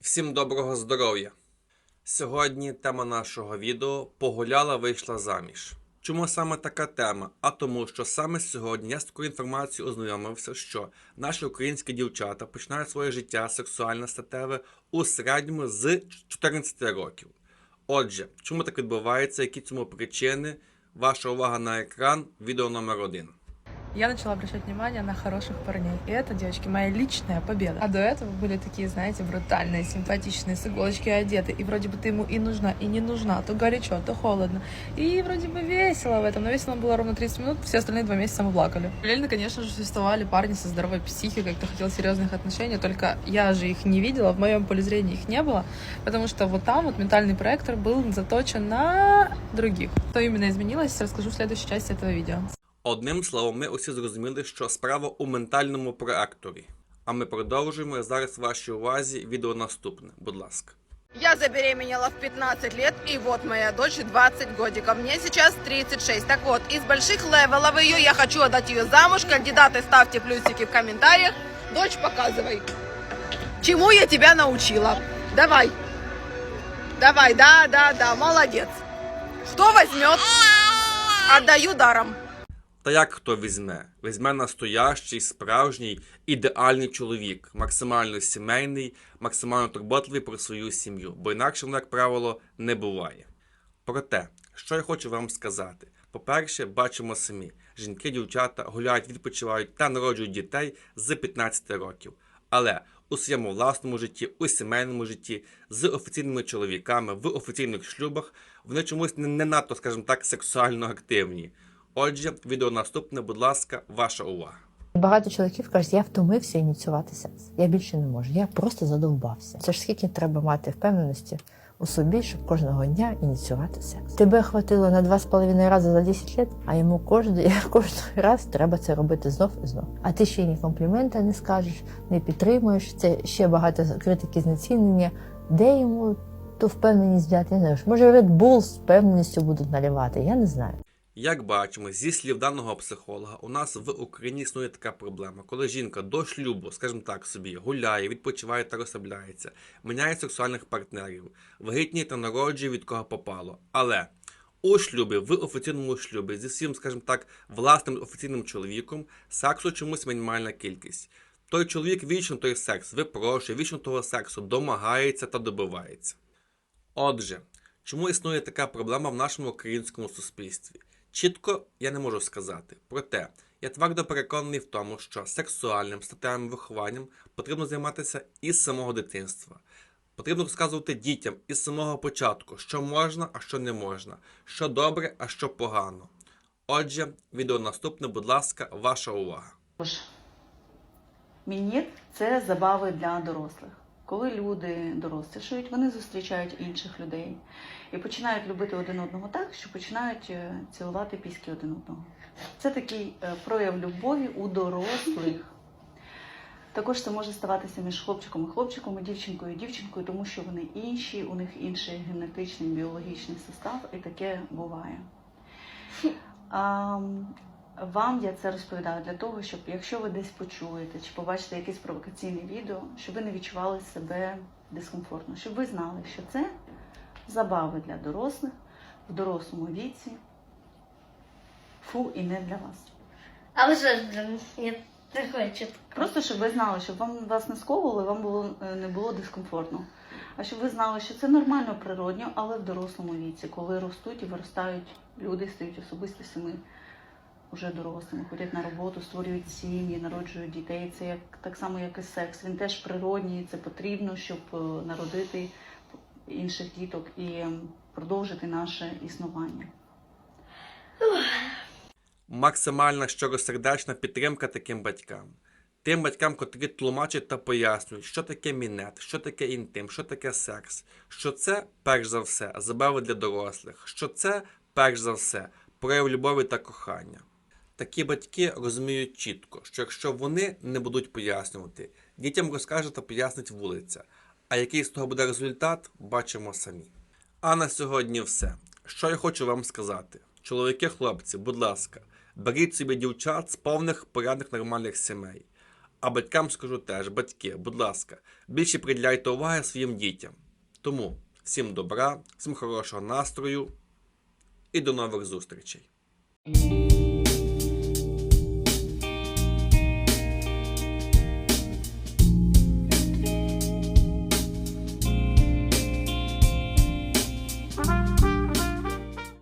Всім доброго здоров'я! Сьогодні тема нашого відео Погуляла вийшла заміж. Чому саме така тема? А тому, що саме сьогодні я з такою інформацією ознайомився, що наші українські дівчата починають своє життя сексуальне статеве у середньому з 14 років. Отже, чому так відбувається, які цьому причини? Ваша увага на екран, відео номер один. Я начала обращать внимание на хороших парней. И это, девочки, моя личная победа. А до этого были такие, знаете, брутальные, симпатичные, с иголочки одеты. И вроде бы ты ему и нужна, и не нужна. То горячо, то холодно. И вроде бы весело в этом. Но весело было ровно 30 минут, все остальные два месяца мы плакали. Параллельно, конечно же, существовали парни со здоровой психикой, кто хотел серьезных отношений. Только я же их не видела, в моем поле зрения их не было. Потому что вот там вот ментальный проектор был заточен на других. Что именно изменилось, расскажу в следующей части этого видео. Одним словом, ми усі зрозуміли, що справа у ментальному проекторі. А ми продовжуємо зараз вашій увазі відео наступне. Будь ласка. Я забеременела в 15 лет, и вот моя дочь 20 годиков. Мне сейчас 36. Так вот, из больших левелов ее я хочу отдать ее замуж. Кандидаты ставьте плюсики в комментариях. Дочь, показывай. Чему я тебя научила? Давай. Давай, да, да, да, молодец. Кто возьмет? Отдаю даром. Та як хто візьме? Візьме настоящий, справжній, ідеальний чоловік, максимально сімейний, максимально турботливий про свою сім'ю, бо інакше як правило, не буває. Проте, що я хочу вам сказати: по-перше, бачимо самі: жінки, дівчата гуляють, відпочивають та народжують дітей з 15 років. Але у своєму власному житті, у сімейному житті, з офіційними чоловіками, в офіційних шлюбах, вони чомусь не надто, скажімо так, сексуально активні. Отже, відео наступне, будь ласка, ваша увага. Багато чоловіків кажуть, я втомився ініціювати секс. Я більше не можу. Я просто задовбався. Це ж скільки треба мати впевненості у собі, щоб кожного дня ініціювати секс. Тебе хватило на два з половиною рази за 10 років, а йому кожен, раз треба це робити знов і знов. А ти ще ні компліменти не скажеш, не підтримуєш. Це ще багато критики знецінення. Де йому ту впевненість взяти? Не знаю. Може, Red Bull з впевненістю будуть наливати? Я не знаю. Як бачимо, зі слів даного психолога, у нас в Україні існує така проблема, коли жінка до шлюбу, скажімо так, собі гуляє, відпочиває та розслабляється, міняє сексуальних партнерів, вагітніє та народжує від кого попало. Але у шлюбі, в офіційному шлюбі, зі своїм, скажімо так, власним офіційним чоловіком, сексу чомусь мінімальна кількість. Той чоловік вічно той секс випрошує, вічно того сексу домагається та добивається. Отже, чому існує така проблема в нашому українському суспільстві? Чітко я не можу сказати. Проте я твердо переконаний в тому, що сексуальним статевим вихованням потрібно займатися із самого дитинства. Потрібно розказувати дітям із самого початку, що можна, а що не можна, що добре, а що погано. Отже, відео наступне, будь ласка, ваша увага. Мінет це забави для дорослих. Коли люди дорослішають, вони зустрічають інших людей і починають любити один одного так, що починають е, цілувати піськи один одного. Це такий е, прояв любові у дорослих. Також це може ставатися між хлопчиком і хлопчиком, і дівчинкою і дівчинкою, тому що вони інші, у них інший генетичний біологічний состав, і таке буває. А, вам я це розповідаю для того, щоб якщо ви десь почуєте чи побачите якесь провокаційне відео, щоб ви не відчували себе дискомфортно, щоб ви знали, що це забави для дорослих в дорослому віці. Фу, і не для вас. А вже, я не хочу. Просто щоб ви знали, щоб вам вас не сковували, вам було е, не було дискомфортно. А щоб ви знали, що це нормально, природньо, але в дорослому віці, коли ростуть і виростають люди, стають особистостями вже дорослими, ходять на роботу, створюють сім'ї, народжують дітей. Це як так само, як і секс. Він теж природній, це потрібно, щоб е, народити інших діток і продовжити наше існування. максимальна щиросердечна підтримка таким батькам. Тим батькам, котрі тлумачать та пояснюють, що таке мінет, що таке інтим, що таке секс, що це, перш за все, забави для дорослих, що це, перш за все, прояв любові та кохання. Такі батьки розуміють чітко, що якщо вони не будуть пояснювати, дітям розкаже та пояснить вулиця. А який з того буде результат, бачимо самі. А на сьогодні все. Що я хочу вам сказати? Чоловіки, хлопці, будь ласка, беріть собі дівчат з повних порядних нормальних сімей. А батькам скажу теж, батьки, будь ласка, більше приділяйте уваги своїм дітям. Тому всім добра, всім хорошого настрою і до нових зустрічей.